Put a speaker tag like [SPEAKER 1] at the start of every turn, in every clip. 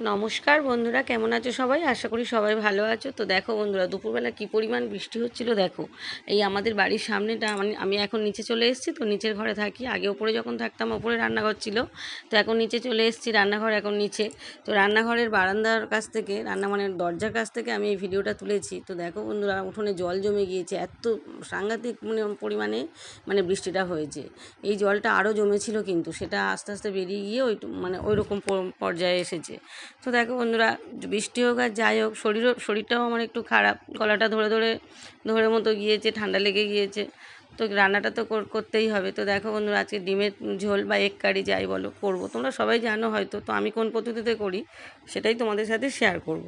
[SPEAKER 1] নমস্কার বন্ধুরা, কেমন আছো সবাই? আশা করি সবাই ভালো আছো। তো দেখো বন্ধুরা, দুপুরবেলা কী পরিমাণ বৃষ্টি হচ্ছিল দেখো। এই আমাদের বাড়ির সামনেটা মানে আমি এখন নিচে চলে এসেছি, তো নিচের ঘরে থাকি। আগে ওপরে যখন থাকতাম ওপরে রান্নাঘর ছিল, তো এখন নিচে চলে এসেছি রান্নাঘর এখন নিচে। তো রান্নাঘরের বারান্দার কাছ থেকে, রান্না মানে দরজার কাছ থেকে আমি এই ভিডিওটা তুলেছি। তো দেখো বন্ধুরা, উঠোনে জল জমে গিয়েছে, এত সাংঘাতিক মানে পরিমাণে মানে বৃষ্টিটা হয়েছে। এই জলটা আরও জমেছিল কিন্তু, সেটা আস্তে আস্তে বেরিয়ে গিয়ে ওই মানে ওই রকম পর্যায়ে এসেছে। তো দেখো বন্ধুরা, বৃষ্টি হোক আর যাই হোক, শরীরও, শরীরটাও আমার একটু খারাপ। গলাটা ধরে ধরে ধরে মতো গিয়েছে, ঠান্ডা লেগে গিয়েছে। তো রান্নাটা তো করতেই হবে। তো দেখো বন্ধুরা, আজকে ডিমের ঝোল বা এক কারি যাই বলো, করব। তোমরা সবাই জানো হয়তো, তো আমি কোন পদ্ধতিতে করি, সেটাই তোমাদের সাথে শেয়ার করব।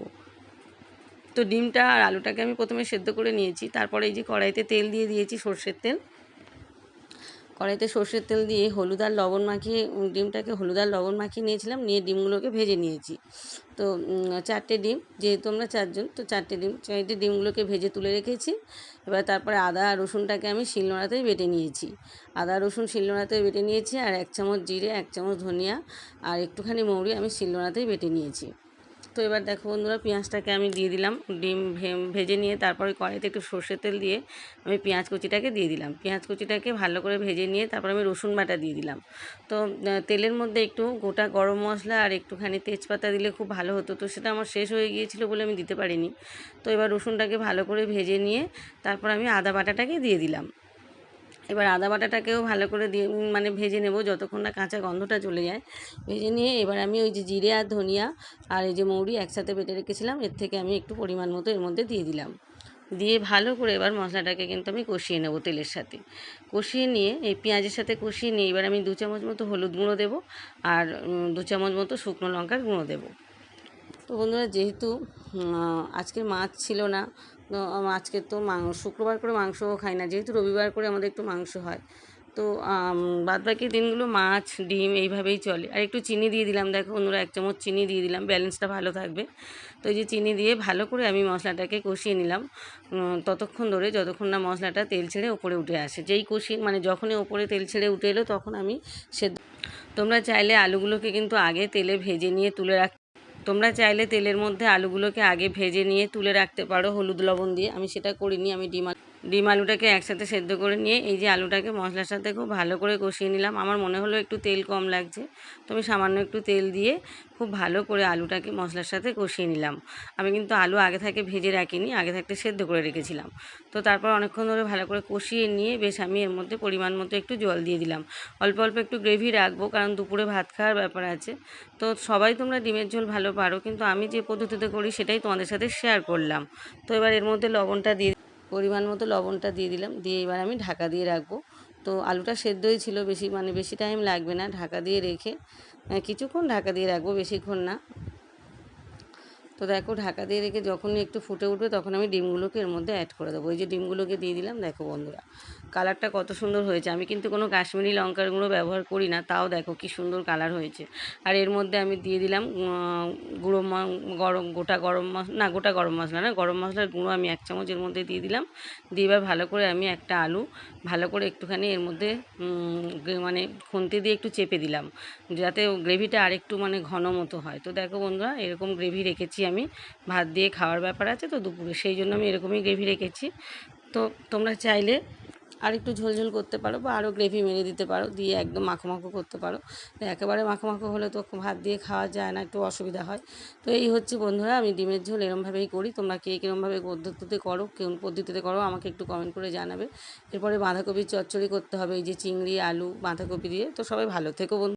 [SPEAKER 1] তো ডিমটা আর আলুটাকে আমি প্রথমে সেদ্ধ করে নিয়েছি। তারপরে এই যে কড়াইতে তেল দিয়ে দিয়েছি সর্ষের তেল। কড়াইতে সর্ষের তেল দিয়ে হলুদ আর লবণ মাখিয়ে ডিমটাকে হলুদ আর লবণ মাখিয়ে নিয়েছিলাম, নিয়ে ডিমগুলোকে ভেজে নিয়েছি। তো চারটে ডিম, যেহেতু আমরা চারজন, তো চারটে ডিম, চারটে ডিমগুলোকে ভেজে তুলে রেখেছি। এবার তারপরে আদা আর রসুনটাকে আমি শিলনোড়াতেই বেটে নিয়েছি। আদা, রসুন শিলনোড়াতেই বেটে নিয়েছি আর এক চামচ জিরে, এক চামচ ধনিয়া আর একটুখানি মৌরি আমি শিলনোড়াতেই বেটে নিয়েছি। তো এবার দেখো বন্ধুরা, পেঁয়াজটাকে আমি দিয়ে দিলাম। ডিম ভেজে নিয়ে তারপরে কড়াইতে একটু সর্ষের তেল দিয়ে আমি পেঁয়াজ কুচিটাকে দিয়ে দিলাম। পেঁয়াজ কুচিটাকে ভালো করে ভেজে নিয়ে তারপর আমি রসুন বাটা দিয়ে দিলাম। তো তেলের মধ্যে একটু গোটা গরম মশলা আর একটুখানি তেজপাতা দিলে খুব ভালো হতো। তো সেটা আমার শেষ হয়ে গিয়েছিল বলে আমি দিতে পারিনি। তো এবার রসুনটাকে ভালো করে ভেজে নিয়ে তারপর আমি আদা বাটাটাকে দিয়ে দিলাম। এবার আদা বাটাটাকেও ভালো করে দিয়ে মানে ভেজে নেব যতক্ষণ না কাঁচা গন্ধটা চলে যায়। ভেজে নিয়ে এবার আমি ওই যে জিরে আর ধনিয়া আর এই যে মৌরি একসাথে বেটে রেখেছিলাম, এর থেকে আমি একটু পরিমাণ মতো এর মধ্যে দিয়ে দিলাম। দিয়ে ভালো করে এবার মশলাটাকে কিন্তু আমি কষিয়ে নেব তেলের সাথে। কষিয়ে নিয়ে, এই পেঁয়াজের সাথে কষিয়ে নিয়ে এবার আমি দু চামচ মতো হলুদ গুঁড়ো দেবো আর দু চামচ মতো শুকনো লঙ্কার গুঁড়ো দেবো। তো বন্ধুরা যেহেতু আজকে মাছ ছিল না, তো আজকে তো মাংস, শুক্রবার করে মাংসও খাই না, যেহেতু রবিবার করে আমাদের একটু মাংস হয়। তো বাদ বাকি দিনগুলো মাছ, ডিম এইভাবেই চলে। আর একটু চিনি দিয়ে দিলাম, দেখো বন্ধুরা, এক চামচ চিনি দিয়ে দিলাম, ব্যালেন্সটা ভালো থাকবে। তো এই যে চিনি দিয়ে ভালো করে আমি মশলাটাকে কষিয়ে নিলাম ততক্ষণ ধরে যতক্ষণ না মশলাটা তেল ছেড়ে ওপরে উঠে আসে। যেই কষিয়ে মানে যখনই ওপরে তেল ছেড়ে উঠে এলো, তখন আমি সে তোমরা চাইলে আলুগুলোকে কিন্তু আগে তেলে ভেজে নিয়ে তুলে রাখ তোমরা চাইলে তেলের মধ্যে আলুগুলোকে আগে ভেজে নিয়ে তুলে রাখতে পারো, হলুদ লবণ দিয়ে। আমি সেটা করিনি, আমি ডিম ডিম আলুটাকে একসাথে সেদ্ধ করে নিয়ে এই যে আলুটাকে মশলার সাথে খুব ভালো করে কষিয়ে নিলাম। আমার মনে হলো একটু তেল কম লাগছে, তো আমি সামান্য একটু তেল দিয়ে খুব ভালো করে আলুটাকে মশলার সাথে কষিয়ে নিলাম। আমি কিন্তু আলু আগে থেকে ভেজে রাখিনি, আগে থাকতে সেদ্ধ করে রেখেছিলাম। তো তারপর অনেকক্ষণ ধরে ভালো করে কষিয়ে নিয়ে বেশ আমি এর মধ্যে পরিমাণ মতো একটু জল দিয়ে দিলাম। অল্প অল্প একটু গ্রেভি রাখব, কারণ দুপুরে ভাত খাওয়ার ব্যাপার আছে। তো সবাই তোমরা ডিমের ঝোল ভালো পারো, কিন্তু আমি যে পদ্ধতিতে করি সেটাই তোমাদের সাথে শেয়ার করলাম। তো এবার এর মধ্যে লবণটা দিয়ে পরিমাণ মতো লবণটা দিয়ে দিলাম। দিয়ে এবার আমি ঢাকা দিয়ে রাখব। তো আলুটা সেদ্ধই ছিল বেশি মানে বেশি টাইম লাগবে না। ঢাকা দিয়ে রেখে কিছুক্ষণ ঢাকা দিয়ে রাখব, বেশিক্ষণ না। তো দেখো ঢাকা দিয়ে রেখে যখনই একটু ফুটে উঠবে তখন আমি ডিমগুলোকে এর মধ্যে অ্যাড করে দেবো। ওই যে ডিমগুলোকে দিয়ে দিলাম, দেখো বন্ধুরা কালারটা কত সুন্দর হয়েছে। আমি কিন্তু কোনো কাশ্মীরি লঙ্কার গুঁড়ো ব্যবহার করি না, তাও দেখো কি সুন্দর কালার হয়েছে। আর এর মধ্যে আমি দিয়ে দিলাম গুঁড়ো গরম, গোটা গরম মশলা না, গোটা গরম মশলা না, গরম মশলার গুঁড়ো আমি এক চামচ এর মধ্যে দিয়ে দিলাম। দিয়ে এবার ভালো করে আমি একটা আলু, ভালো করে একটুখানি এর মধ্যে মানে খুন্তি দিয়ে একটু চেপে দিলাম, যাতে গ্রেভিটা আরেকটু মানে ঘন মতো হয়। তো দেখো বন্ধুরা, এরকম গ্রেভি রেখেছি আমি ভাত দিয়ে খাওয়ার ব্যাপার আছে তো দুপুরে, সেই জন্য আমি এরকমই গ্রেভি রেখেছি। তো তোমরা চাইলে আর একটু ঝোলঝোল করতে পারো বা আরও গ্রেভি মেরে দিতে পারো, দিয়ে একদম মাখো মাখো করতে পারো। তো একেবারে মাখো মাখো হলে তো ভাত দিয়ে খাওয়া যায় না, একটু অসুবিধা হয়। তো এই হচ্ছে বন্ধুরা, আমি ডিমের ঝোল এরমভাবেই করি। তোমরা কে কীরমভাবে পদ্ধতিতে করো কোন পদ্ধতিতে করো, আমাকে একটু কমেন্ট করে জানাবে। এরপরে বাঁধাকপির চচ্চড়ি করতে হবে, এই যে চিংড়ি, আলু, বাঁধাকপি দিয়ে। তো সবাই ভালো থেকো বন্ধু।